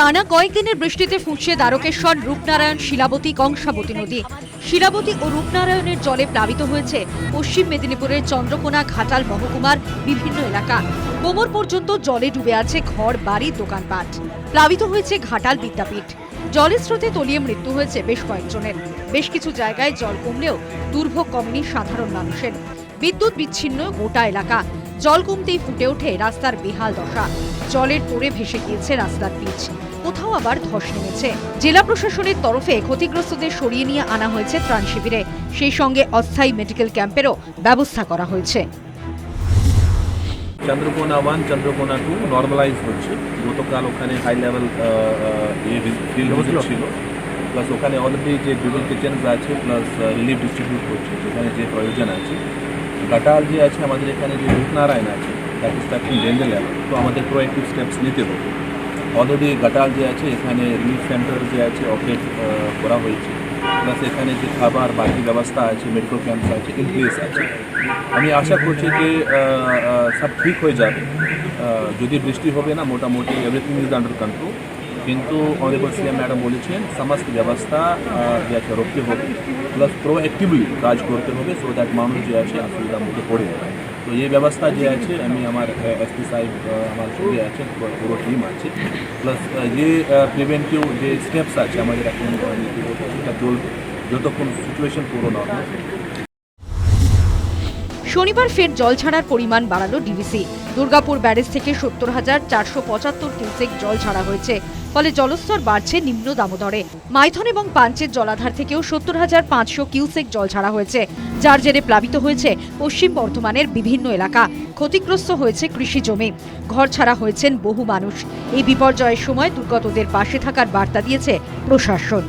টানা কয়েকদিনের বৃষ্টিতে ফুঁসছে দ্বারকেশ্বর রূপনারায়ণ শিলাবতী কংসাবতী নদী। শিলাবতী ও রূপনারায়ণের জলে প্লাবিত হয়েছে পশ্চিম মেদিনীপুরের চন্দ্রকোনা, ঘাটাল, মহকুমার বিভিন্ন এলাকা। কোমর পর্যন্ত জলে ডুবে আছে ঘর, বাড়ি, দোকানপাট। প্লাবিত হয়েছে ঘাটাল বিদ্যাপীঠ। জলের স্রোতে তলিয়ে মৃত্যু হয়েছে বেশ কয়েকজনের। বেশ কিছু জায়গায় জল কমলেও দুর্ভোগ কমেনি সাধারণ মানুষের। বিদ্যুৎ বিচ্ছিন্ন গোটা এলাকা। জল কমতেই ফুটে ওঠে রাস্তার বেহাল দশা। জলের তোড়ে ভেসে গিয়েছে রাস্তার পিচ। কোথাও আবার ধস নেমেছে। জেলা প্রশাসনের তরফে ক্ষতিগ্রস্তদের সরিয়ে নিয়ে আনা হয়েছে ত্রাণ শিবিরে। সেই সঙ্গে অস্থায়ী মেডিকেল ক্যাম্পেরও ব্যবস্থা করা হয়েছে। Chandrakona one Chandrakona two normalise হচ্ছে। গতকাল ওখানে হাই লেভেল ফিল্ড ছিল। প্লাস ওখানে অলরেডি যে গুগল কিচেনস আছে প্লাস রিলিফ ডিস্ট্রিবিউট হচ্ছে। যেখানে যে প্রয়োজন আছে। ঘাটাল যে আছে আমাদের এখানে যে রূপনারায়ণ আছে। ডেঞ্জার লেভেল তো আমাদের প্রোয়েক্টিভ স্টেপস নিতে হবে। অলরেডি ঘাটাল যে আছে, এখানে রিলিফ সেন্টার যে আছে অপারেট করা হয়েছে। প্লাস এখানে যে খাবার বাকি ব্যবস্থা আছে মেডিকেল ক্যাম্প আছে ইন আছে। আমি আশা করছি যে সব ঠিক হয়ে যাবে। যদি বৃষ্টি হবে না, মোটামুটি এভরিথিং ইজ আন্ডার কন্ট্রোল কিন্তু অনেবল সিএম ম্যাডাম বলেছেন, সমস্ত ব্যবস্থা যে আছে রাখতে হবে। প্লাস প্রোঅ্যাক্টিভলি কাজ করতে হবে সো দ্যাট মানুষ যে আছে, অসুবিধার মধ্যে পড়ে যাবে। তো এই ব্যবস্থা যে আছে, আমি আমার এসপি সাহেব আমার সঙ্গে আছে পুরো- টিম আছে। প্লাস যে প্রিভেন্টিভ যে স্টেপস আছে, আমাদের এখন সেটা চলবে যতক্ষণ সিচুয়েশন পুরো নর্মাল শনিবার ফের জল ছাড়ার পরিমাণ বাড়ালো ডিভিসি দুর্গাপুর ব্যারেজ থেকে সত্তর হাজার চারশো পঁচাত্তর কিউসেক জল ছাড়া হয়েছে। ফলে জলস্তর বাড়ছে নিম্ন দামোদরে। মাইথন এবং পাঞ্চের জলাধার থেকেও সত্তর হাজার পাঁচশো কিউসেক জল ছাড়া হয়েছে। যার জেরে প্লাবিত হয়েছে পশ্চিম বর্ধমানের বিভিন্ন এলাকা। ক্ষতিগ্রস্ত হয়েছে কৃষি জমি। ঘর ছাড়া হয়েছেন বহু মানুষ। এই বিপর্যয়ের সময় দুর্গতদের পাশে থাকার বার্তা দিয়েছে প্রশাসন।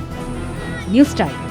News time.